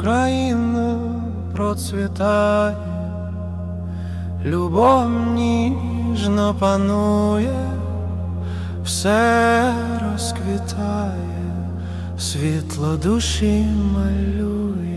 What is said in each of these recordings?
Україна процвітає, любов ніжно панує, все розквітає, світло душі малює.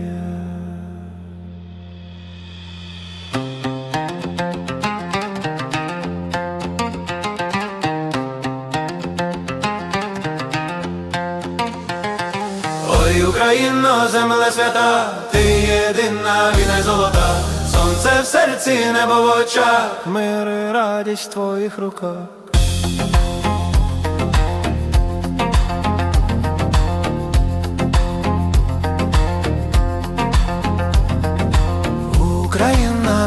Україно, земле свята, ти єдина війна золота, сонце в серці, небо в очах, мир і радість в твоїх руках.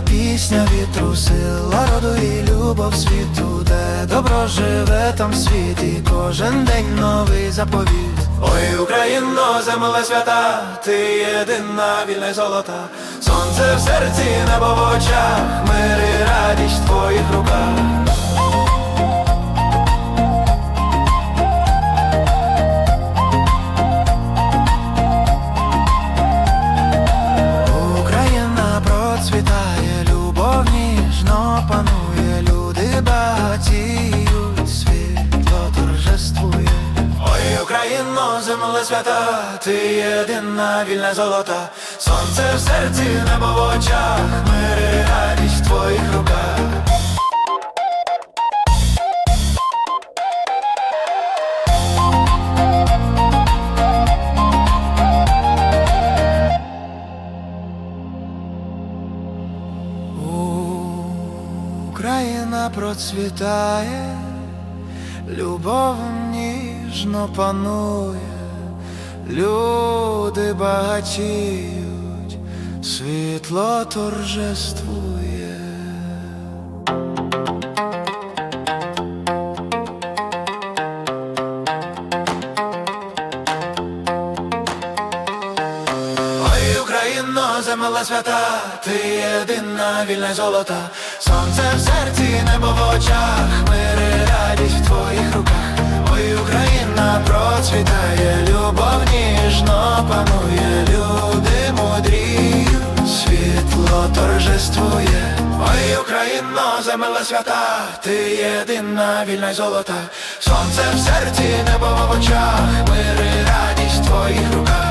Пісня вітру, сила роду і любов світу, де добро живе там в світі, кожен день новий заповіт. Ой, Україно, земле свята, ти єдина вільна золота, сонце в серці, небо в очах, мир і радість твоїх земле свята, ти єдина вільна золота, сонце в серці, небо в очах, мир і радість в твоїх руках. Україна процвітає, любов ніжно панує, люди багатіють, світло торжествує. Ой, Україно, земля свята, ти єдина вільна золота, сонце в серці, небо любов ніжно панує, люди мудрі, світло торжествує. Ой, Україно, земля свята, ти єдина, вільна й золота. Сонце в серці, небо в очах, мир і радість в твоїх руках.